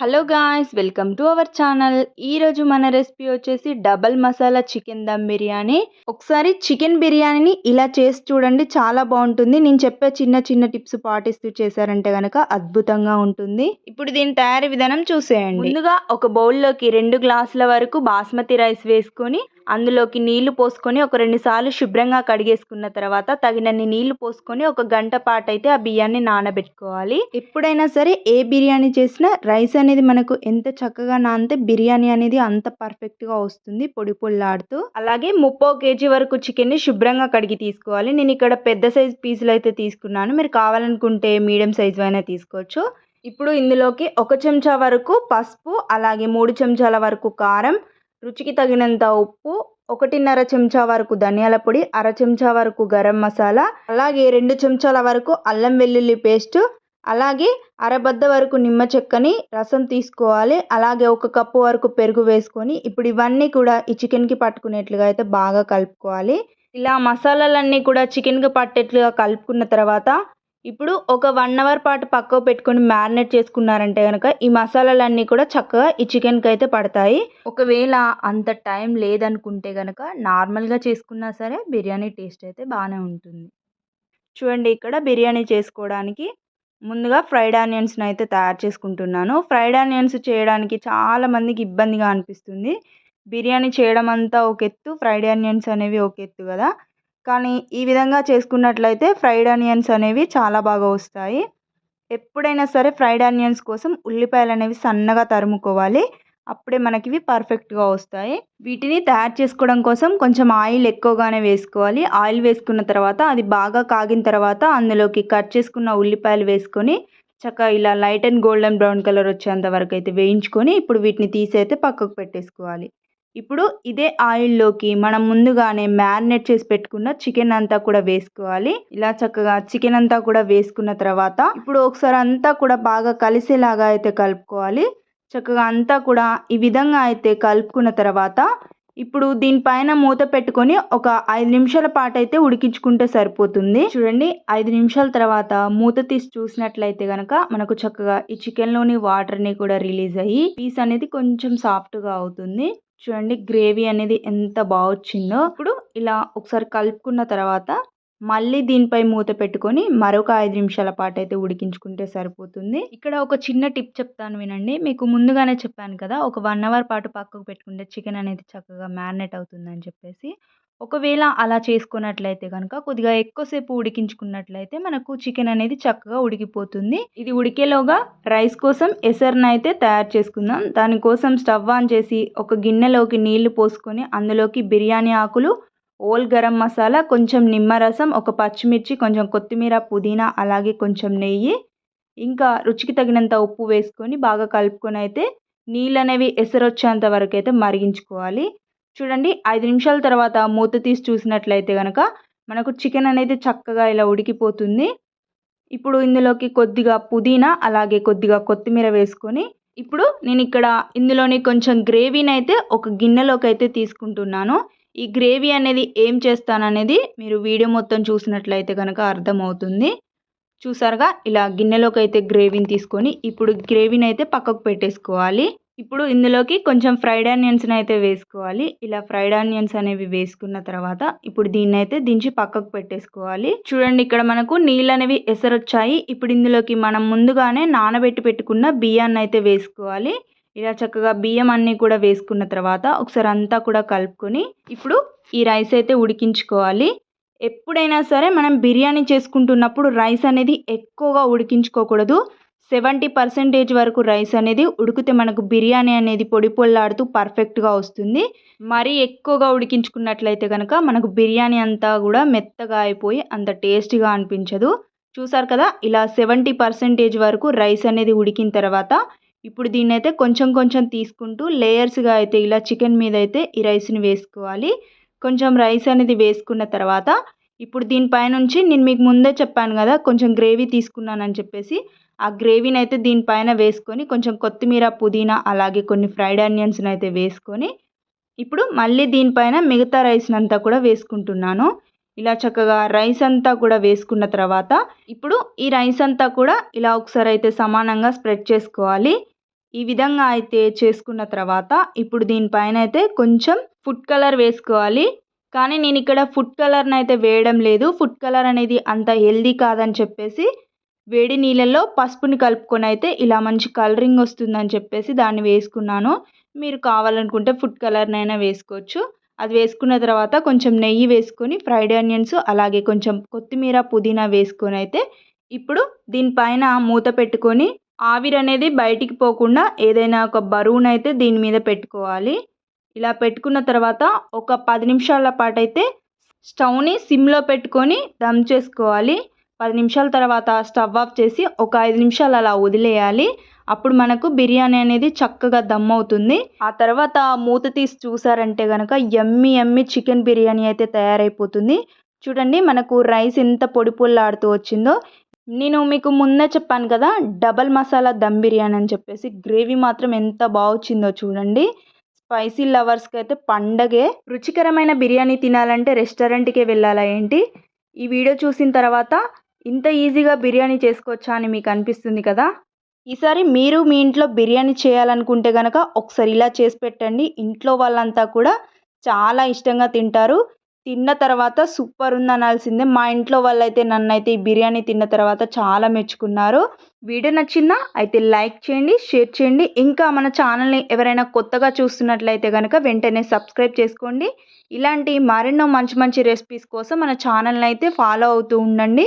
Hello guys welcome to our channel ఈరోజు మన recipe వచ్చేసి డబల్ మసాలా చికెన్ దమ్ బిర్యానీ ఒకసారి చికెన్ బిర్యానీని ఇలా చేసి చూడండి చాలా బాగుంటుంది. నేను చెప్పే చిన్న చిన్న టిప్స్ పాటిస్తూ చేశారంటే కనుక అద్భుతంగా ఉంటుంది. ఇప్పుడు దీని తయారీ విధానం చూసేయండి. ముందుగా ఒక బౌల్లోకి రెండు గ్లాసుల వరకు బాస్మతి రైస్ వేసుకొని అందులోకి నీళ్ళు పోసుకొని ఒక రెండు సార్లు శుభ్రంగా కడిగేసుకున్న తర్వాత తగినన్ని నీళ్ళు పోసుకొని ఒక గంట పాటు అయితే ఆ బియ్యాన్ని నానబెట్టుకోవాలి. ఎప్పుడైనా సరే ఏ బిర్యానీ చేసినా రైస్ అనేది మనకు ఎంత చక్కగా నానితే బిర్యానీ అనేది అంత పర్ఫెక్ట్గా వస్తుంది పొడి పొల్లాడుతూ అలాగే ముప్పో కేజీ వరకు చికెన్ని శుభ్రంగా కడిగి తీసుకోవాలి. నేను ఇక్కడ పెద్ద సైజ్ పీసులు అయితే తీసుకున్నాను. మీరు కావాలనుకుంటే మీడియం సైజు అయినా తీసుకోవచ్చు. ఇప్పుడు ఇందులోకి ఒక చెంచా వరకు పసుపు అలాగే మూడు చెంచాల వరకు కారం రుచికి తగినంత ఉప్పు ఒకటిన్నర చెంచా వరకు ధనియాల పొడి అర చెంచా వరకు గరం మసాలా అలాగే రెండు చెంచాల వరకు అల్లం వెల్లుల్లి పేస్ట్ అలాగే అరబద్ద వరకు నిమ్మ చెక్కని రసం తీసుకోవాలి. అలాగే ఒక కప్పు వరకు పెరుగు వేసుకొని ఇప్పుడు ఇవన్నీ కూడా ఈ చికెన్కి పట్టుకునేట్లుగా అయితే బాగా కలుపుకోవాలి. ఇలా మసాలాలన్నీ కూడా చికెన్కి పట్టేట్లుగా కలుపుకున్న తర్వాత ఇప్పుడు ఒక వన్ అవర్ పాటు పక్కకు పెట్టుకొని మ్యారినేట్ చేసుకున్నారంటే కనుక ఈ మసాలాలన్నీ కూడా చక్కగా ఈ చికెన్కి అయితే పడతాయి. ఒకవేళ అంత టైం లేదనుకుంటే కనుక నార్మల్గా చేసుకున్నా సరే బిర్యానీ టేస్ట్ అయితే బాగానే ఉంటుంది. చూడండి ఇక్కడ బిర్యానీ చేసుకోవడానికి ముందుగా ఫ్రైడ్ ఆనియన్స్ని అయితే తయారు చేసుకుంటున్నాను. ఫ్రైడ్ ఆనియన్స్ చేయడానికి చాలా మందికి ఇబ్బందిగా అనిపిస్తుంది. బిర్యానీ చేయడం అంతా ఒక ఎత్తు ఫ్రైడ్ ఆనియన్స్ అనేవి ఒక ఎత్తు కదా. కానీ ఈ విధంగా చేసుకున్నట్లయితే ఫ్రైడ్ ఆనియన్స్ అనేవి చాలా బాగా వస్తాయి. ఎప్పుడైనా సరే ఫ్రైడ్ ఆనియన్స్ కోసం ఉల్లిపాయలు అనేవి సన్నగా తరుముకోవాలి. అప్పుడే మనకి ఇవి పర్ఫెక్ట్గా వస్తాయి. వీటిని తయారు చేసుకోవడం కోసం కొంచెం ఆయిల్ ఎక్కువగానే వేసుకోవాలి. ఆయిల్ వేసుకున్న తర్వాత అది బాగా కాగిన తర్వాత అందులోకి కట్ చేసుకున్న ఉల్లిపాయలు వేసుకొని చక్కగా ఇలా light and golden brown colour వచ్చేంత వరకు అయితే వేయించుకొని ఇప్పుడు వీటిని తీసి అయితే పక్కకు పెట్టేసుకోవాలి. ఇప్పుడు ఇదే ఆయిల్లోకి మనం ముందుగానే మ్యారినేట్ చేసి పెట్టుకున్న చికెన్ అంతా కూడా వేసుకోవాలి. ఇలా చక్కగా చికెన్ అంతా కూడా వేసుకున్న తర్వాత ఇప్పుడు ఒకసారి అంతా కూడా బాగా కలిసేలాగా అయితే కలుపుకోవాలి. చక్కగా అంతా కూడా ఈ విధంగా అయితే కలుపుకున్న తర్వాత ఇప్పుడు దీనిపైన మూత పెట్టుకొని ఒక ఐదు నిమిషాల పాటు అయితే ఉడికించుకుంటే సరిపోతుంది. చూడండి ఐదు నిమిషాల తర్వాత మూత తీసి చూసినట్లయితే కనుక మనకు చక్కగా ఈ చికెన్లోని వాటర్ని కూడా రిలీజ్ అయ్యి పీస్ అనేది కొంచెం సాఫ్ట్గా అవుతుంది. చూడండి గ్రేవీ అనేది ఎంత బాగా వచ్చిందో. ఇప్పుడు ఇలా ఒకసారి కలుపుకున్న తర్వాత మళ్ళీ దీనిపై మూత పెట్టుకొని మరొక ఐదు నిమిషాల పాటు అయితే ఉడికించుకుంటే సరిపోతుంది. ఇక్కడ ఒక చిన్న టిప్ చెప్తాను వినండి. మీకు ముందుగానే చెప్పాను కదా ఒక వన్ అవర్ పాటు పక్కకు పెట్టుకుంటే చికెన్ అనేది చక్కగా మ్యారినేట్ అవుతుందని చెప్పేసి. ఒకవేళ అలా చేసుకున్నట్లయితే కనుక కొద్దిగా ఎక్కువసేపు ఉడికించుకున్నట్లయితే మనకు చికెన్ అనేది చక్కగా ఉడికిపోతుంది. ఇది ఉడికేలోగా రైస్ కోసం ఎసర్ని అయితే తయారు చేసుకుందాం. దానికోసం స్టవ్ ఆన్ చేసి ఒక గిన్నెలోకి నీళ్ళు పోసుకొని అందులోకి బిర్యానీ ఆకులు ఓల్ గరం మసాలా కొంచెం నిమ్మరసం ఒక పచ్చిమిర్చి కొంచెం కొత్తిమీర పుదీనా అలాగే కొంచెం నెయ్యి ఇంకా రుచికి తగినంత ఉప్పు వేసుకొని బాగా కలుపుకొని అయితే నీళ్ళు అనేవి ఎసరొచ్చేంత వరకు అయితే మరిగించుకోవాలి. చూడండి ఐదు నిమిషాల తర్వాత మూత తీసి చూసినట్లయితే కనుక మనకు చికెన్ అనేది చక్కగా ఇలా ఉడికిపోతుంది. ఇప్పుడు ఇందులోకి కొద్దిగా పుదీనా అలాగే కొద్దిగా కొత్తిమీర వేసుకొని ఇప్పుడు నేను ఇక్కడ ఇందులోని కొంచెం గ్రేవీని అయితే ఒక గిన్నెలోకి అయితే తీసుకుంటున్నాను. ఈ గ్రేవీ అనేది ఏం చేస్తాననేది మీరు వీడియో మొత్తం చూసినట్లయితే కనుక అర్థమవుతుంది. చూసారుగా ఇలా గిన్నెలోకి అయితే గ్రేవీని తీసుకొని ఇప్పుడు గ్రేవీని అయితే పక్కకు పెట్టేసుకోవాలి. ఇప్పుడు ఇందులోకి కొంచెం ఫ్రైడ్ ఆనియన్స్ని అయితే వేసుకోవాలి. ఇలా ఫ్రైడ్ ఆనియన్స్ అనేవి వేసుకున్న తర్వాత ఇప్పుడు దీన్ని అయితే దించి పక్కకు పెట్టేసుకోవాలి. చూడండి ఇక్కడ మనకు నీళ్ళు అనేవి ఎసరొచ్చాయి. ఇప్పుడు ఇందులోకి మనం ముందుగానే నానబెట్టి పెట్టుకున్న బియ్యాన్ని అయితే వేసుకోవాలి. ఇలా చక్కగా బియ్యం అన్నీ కూడా వేసుకున్న తర్వాత ఒకసారి అంతా కూడా కలుపుకొని ఇప్పుడు ఈ రైస్ అయితే ఉడికించుకోవాలి. ఎప్పుడైనా సరే మనం బిర్యానీ చేసుకుంటున్నప్పుడు రైస్ అనేది ఎక్కువగా ఉడికించుకోకూడదు. సెవెంటీ పర్సెంటేజ్ వరకు రైస్ అనేది ఉడికితే మనకు బిర్యానీ అనేది పొడి పొల్లాడుతూ పర్ఫెక్ట్గా వస్తుంది. మరీ ఎక్కువగా ఉడికించుకున్నట్లయితే కనుక మనకు బిర్యానీ అంతా కూడా మెత్తగా అయిపోయి అంత టేస్టీగా అనిపించదు. చూసారు కదా ఇలా సెవెంటీ పర్సెంటేజ్ వరకు రైస్ అనేది ఉడికిన తర్వాత ఇప్పుడు దీన్ని అయితే కొంచెం కొంచెం తీసుకుంటూ లేయర్స్గా అయితే ఇలా చికెన్ మీద అయితే ఈ రైస్ని వేసుకోవాలి. కొంచెం రైస్ అనేది వేసుకున్న తర్వాత ఇప్పుడు దీనిపైనుంచి నేను మీకు ముందే చెప్పాను కదా కొంచెం గ్రేవీ తీసుకున్నానని చెప్పేసి ఆ గ్రేవీని అయితే దీనిపైన వేసుకొని కొంచెం కొత్తిమీర పుదీనా అలాగే కొన్ని ఫ్రైడ్ ఆనియన్స్ని అయితే వేసుకొని ఇప్పుడు మళ్ళీ దీనిపైన మిగతా రైస్ని అంతా కూడా వేసుకుంటున్నాను. ఇలా చక్కగా రైస్ అంతా కూడా వేసుకున్న తర్వాత ఇప్పుడు ఈ రైస్ అంతా కూడా ఇలా ఒకసారి అయితే సమానంగా స్ప్రెడ్ చేసుకోవాలి. ఈ విధంగా అయితే చేసుకున్న తర్వాత ఇప్పుడు దీనిపైన అయితే కొంచెం ఫుడ్ కలర్ వేసుకోవాలి. కానీ నేను ఇక్కడ ఫుడ్ కలర్ని అయితే వేయడం లేదు. ఫుడ్ కలర్ అనేది అంత హెల్దీ కాదని చెప్పేసి వేడి నీళ్ళల్లో పసుపుని కలుపుకొని అయితే ఇలా మంచి కలరింగ్ వస్తుందని చెప్పేసి దాన్ని వేసుకున్నాను. మీరు కావాలనుకుంటే ఫుడ్ కలర్నైనా వేసుకోవచ్చు. అది వేసుకున్న తర్వాత కొంచెం నెయ్యి వేసుకొని ఫ్రైడ్ ఆనియన్స్ అలాగే కొంచెం కొత్తిమీర పుదీనా వేసుకొని అయితే ఇప్పుడు దీనిపైన మూత పెట్టుకొని ఆవిరి అనేది బయటికి పోకుండా ఏదైనా ఒక బరువునైతే దీని మీద పెట్టుకోవాలి. ఇలా పెట్టుకున్న తర్వాత ఒక పది నిమిషాల పాటు అయితే స్టవ్ని సిమ్లో పెట్టుకొని దమ్ చేసుకోవాలి. పది నిమిషాల తర్వాత స్టవ్ ఆఫ్ చేసి ఒక ఐదు నిమిషాలు అలా వదిలేయాలి. అప్పుడు మనకు బిర్యానీ అనేది చక్కగా దమ్ అవుతుంది. ఆ తర్వాత మూత తీసి చూసారంటే కనుక ఎమ్మి ఎమ్మి చికెన్ బిర్యానీ అయితే తయారైపోతుంది. చూడండి మనకు రైస్ ఎంత పొడి పొల్లాడుతూ వచ్చిందో. నేను మీకు ముందే చెప్పాను కదా డబల్ మసాలా దమ్ బిర్యానీ అని చెప్పేసి గ్రేవీ మాత్రం ఎంత బాగా వచ్చిందో చూడండి. స్పైసీ లవర్స్కి అయితే పండగే. రుచికరమైన బిర్యానీ తినాలంటే రెస్టారెంట్కే వెళ్ళాలా ఏంటి? ఈ వీడియో చూసిన తర్వాత ఇంత ఈజీగా బిర్యానీ చేసుకోవచ్చా అని మీకు అనిపిస్తుంది కదా? ఈసారి మీరు మీ ఇంట్లో బిర్యానీ చేయాలనుకుంటే కనుక ఒకసారి ఇలా చేసి పెట్టండి. ఇంట్లో వాళ్ళంతా కూడా చాలా ఇష్టంగా తింటారు. తిన్న తర్వాత సూపర్ ఉంది అనాల్సిందే. మా ఇంట్లో వాళ్ళైతే నన్ను అయితే ఈ బిర్యానీ తిన్న తర్వాత చాలా మెచ్చుకున్నారు. వీడియో నచ్చిందా? అయితే లైక్ చేయండి షేర్ చేయండి. ఇంకా మన ఛానల్ని ఎవరైనా కొత్తగా చూస్తున్నట్లయితే కనుక వెంటనే సబ్స్క్రైబ్ చేసుకోండి. ఇలాంటి మరెన్నో మంచి మంచి రెసిపీస్ కోసం మన ఛానల్ని అయితే ఫాలో అవుతూ ఉండండి.